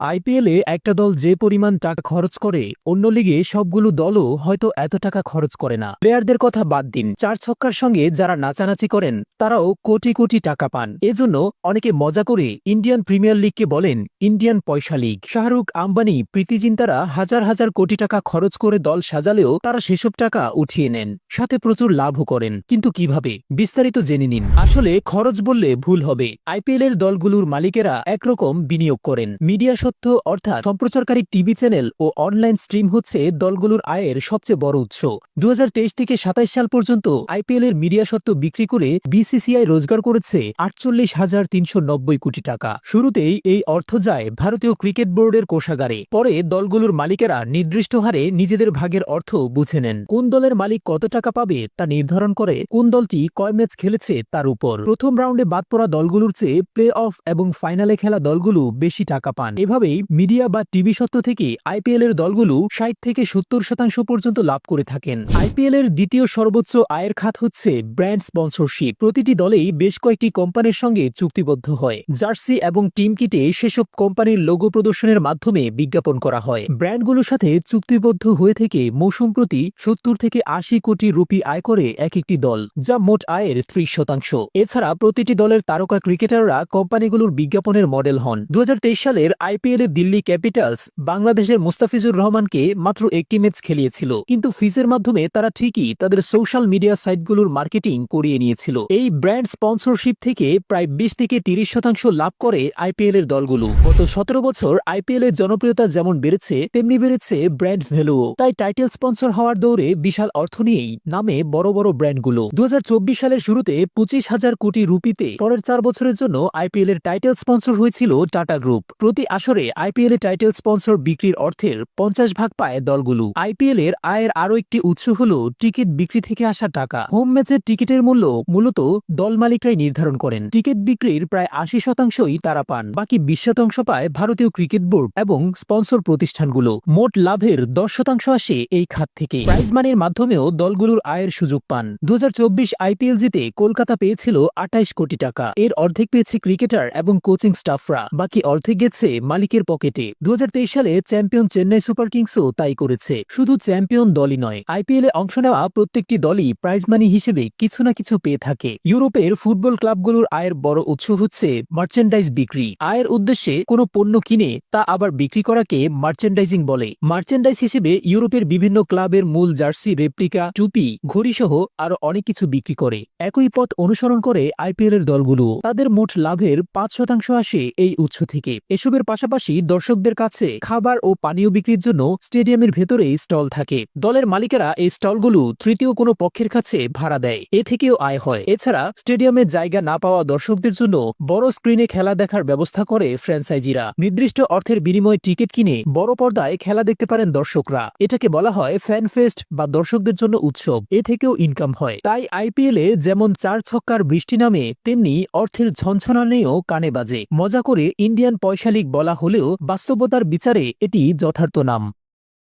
আইপিএলে একটা দল যে পরিমাণ টাকা খরচ করে, অন্য লিগে সবগুলো দলও হয়তো এত টাকা খরচ করে না। প্লেয়ারদের কথা বাদ দিন। চার ছক্কার সঙ্গে যারা নাচানাচি করেন, তারাও কোটি কোটি টাকা পান। এজন্য অনেকে মজা করে ইন্ডিয়ান প্রিমিয়ার লিগকে বলেন ইন্ডিয়ান পয়সা লিগ। শাহরুখ, আম্বানি প্রীতিজিন্তারা হাজার হাজার কোটি টাকা খরচ করে দল সাজালেও তারা সেসব টাকা উঠিয়ে নেন। সাথে প্রচুর লাভও করেন। কিন্তু কীভাবে? বিস্তারিত জেনে নিন। আসলে খরচ বললে ভুল হবে। আইপিএলের দলগুলোর মালিকেরা একরকম বিনিয়োগ করেন। মিডিয়া সত্য, অর্থাৎ সম্প্রচারকারী টিভি চ্যানেল ও অনলাইন স্ট্রিম হচ্ছে দলগুলোর আয়ের সবচেয়ে বড় উৎস। দু থেকে সাতাইশ সাল পর্যন্ত আইপিএল এর মিডিয়া সত্ত্ব বিক্রি করে বিসিসিআই রোজগার করেছে আটচল্লিশ হাজার তিনশো কোটি টাকা। শুরুতেই এই অর্থ যায় ভারতীয় ক্রিকেট বোর্ডের কোষাগারে। পরে দলগুলোর মালিকেরা নির্দিষ্ট হারে নিজেদের ভাগের অর্থ বুঝে নেন। কোন দলের মালিক কত টাকা পাবে তা নির্ধারণ করে কোন দলটি কয় ম্যাচ খেলেছে তার উপর। প্রথম রাউন্ডে বাদ পড়া দলগুলোর চেয়ে প্লে অফ এবং ফাইনালে খেলা দলগুলো বেশি টাকা পান। এভাবেই মিডিয়া বা টিভি সত্ত্ব থেকে আইপিএল এর দলগুলো ষাট থেকে সত্তর শতাংশ পর্যন্ত লাভ করে থাকেন। আইপিএল এর দ্বিতীয় সর্বোচ্চ আয়ের খাত হচ্ছে ব্র্যান্ড স্পন্সরশিপ। প্রতিটি দলেই বেশ কয়েকটি কোম্পানির সঙ্গে চুক্তিবদ্ধ হয়। জার্সি এবং টিম কিটে সেসব কোম্পানির লোগো প্রদর্শনের মাধ্যমে বিজ্ঞাপন করা হয়। ব্র্যান্ডগুলোর সাথে চুক্তিবদ্ধ হয়ে থেকে মৌসুম প্রতি সত্তর থেকে আশি কোটি রুপি আয় করে এক একটি দল, যা মোট আয়ের ত্রিশ শতাংশ। এছাড়া প্রতিটি দলের তারকা ক্রিকেটাররা কোম্পানিগুলোর বিজ্ঞাপনের মডেল হন। দু হাজার তেইশ সালের আইপিএল এ দিল্লি ক্যাপিটালস বাংলাদেশের মুস্তাফিজুর রহমানকে মাত্র একটি ম্যাচ খেলিয়েছিল। কিন্তু ফিজের মাধ্যমে তারা ঠিকই তাদের সোশ্যাল মিডিয়া সাইটগুলোর মার্কেটিং করিয়ে নিয়েছিল। এই ব্র্যান্ড স্পন্সরশিপ থেকে প্রায় বিশ থেকে তিরিশ শতাংশ লাভ করে আইপিএল এর দলগুলো। গত সতেরো বছর আইপিএল এর জনপ্রিয়তা যেমন বেড়েছে, তেমনি বেড়েছে ব্র্যান্ড ভ্যালুও। তাই টাইটেল স্পন্সর হওয়ার দৌড়ে বিশাল অর্থ নিয়েই নামে বড় বড় ব্র্যান্ডগুলো। দু হাজার চব্বিশ সালের শুরুতে পঁচিশ হাজার কোটি রুপিতে পরের চার বছরের জন্য আইপিএল এর টাইটেল স্পন্সর হয়েছিল টাটা গ্রুপ। প্রতি আসরে আইপিএল এর টাইটেল স্পন্সর বিক্রির অর্থের পঞ্চাশ ভাগ পায় দলগুলো। আইপিএল এর আয়ের আরও একটি উৎস হল টিকিট বিক্রি থেকে আসা টাকা। হোম ম্যাচের টিকিটের মূল্য মূলত দল মালিকরাই নির্ধারণ করেন। টিকিট বিক্রির প্রায় আশি শতাংশই তারা পান। বাকি বিশ শতাংশ পায় ভারতীয় ক্রিকেট বোর্ড এবং স্পন্সর প্রতিষ্ঠানগুলো। মোট লাভের দশ শতাংশ আসে এই খাত থেকে। প্রাইজ মানির মাধ্যমেও দলগুলোর আয়ের সুযোগ পান। দু হাজার চব্বিশ আইপিএল জিতে কলকাতা পেয়েছিল আঠাইশ কোটি টাকা। এর অর্ধেক পেয়েছে ক্রিকেটার এবং কোচিং স্টাফরা। বাকি অর্ধেক গেছে মালিকের পকেটে। দু হাজার তেইশ সালে চ্যাম্পিয়ন চেন্নাই সুপার কিংসও তাই করেছে। শুধু চ্যাম্পিয়ন দলই নয়, আইপিএলে অংশ নেওয়া প্রত্যেকটি দলই প্রাইজ মানি হিসেবে কিছু না কিছু পেয়ে থাকে। ইউরোপের ফুটবল ক্লাবগুলোর আয়ের বড় উৎস হচ্ছে মার্চেন্ডাইজ বিক্রি। আয়ের উদ্দেশ্যে কোনো পণ্য কিনে তা আবার বিক্রি করাকে মার্চেন্ডাইজিং বলে। মার্চেন্ডাইজ হিসেবে ইউরোপের বিভিন্ন ক্লাবের মূল জার্সি, রেপ্লিকা, টুপি, ঘড়িসহ আরও অনেক কিছু বিক্রি করে। একই পথ অনুসরণ করে আইপিএল এর দলগুলো। তাদের মোট লাভের পাঁচ শতাংশ আসে এই উৎস থেকে। এসবের পাশাপাশি দর্শকদের কাছে খাবার ও পানীয় বিক্রির জন্য স্টেডিয়ামের ভেতরেই স্টল থাকে। দলের মালিকেরা এই স্টলগুলো তৃতীয় কোনো পক্ষের কাছে ভাড়া দেয়। এ থেকেও আয় হয়। এছাড়া স্টেডিয়ামে জায়গা না পাওয়া দর্শকদের জন্য বড় স্ক্রিনে খেলা দেখার ব্যবস্থা করে ফ্র্যাঞ্চাইজিরা। নির্দিষ্ট অর্থের বিনিময়ে টিকিট কিনে বড় পর্দায় খেলা দেখতে পারেন দর্শকরা। এটাকে বলা হয় ফ্যান ফেস্ট বা দর্শকদের জন্য উৎসব। এ থেকেও ইনকাম হয়। তাই আইপিএলে যেমন চার ছক্কার বৃষ্টি নামে, তেমনি অর্থের ঝনঝনা নেও কানে বাজে। মজা করে ইন্ডিয়ান পয়সা লিগ বলা হলেও বাস্তবতার বিচারে এটি যথার্থ নাম।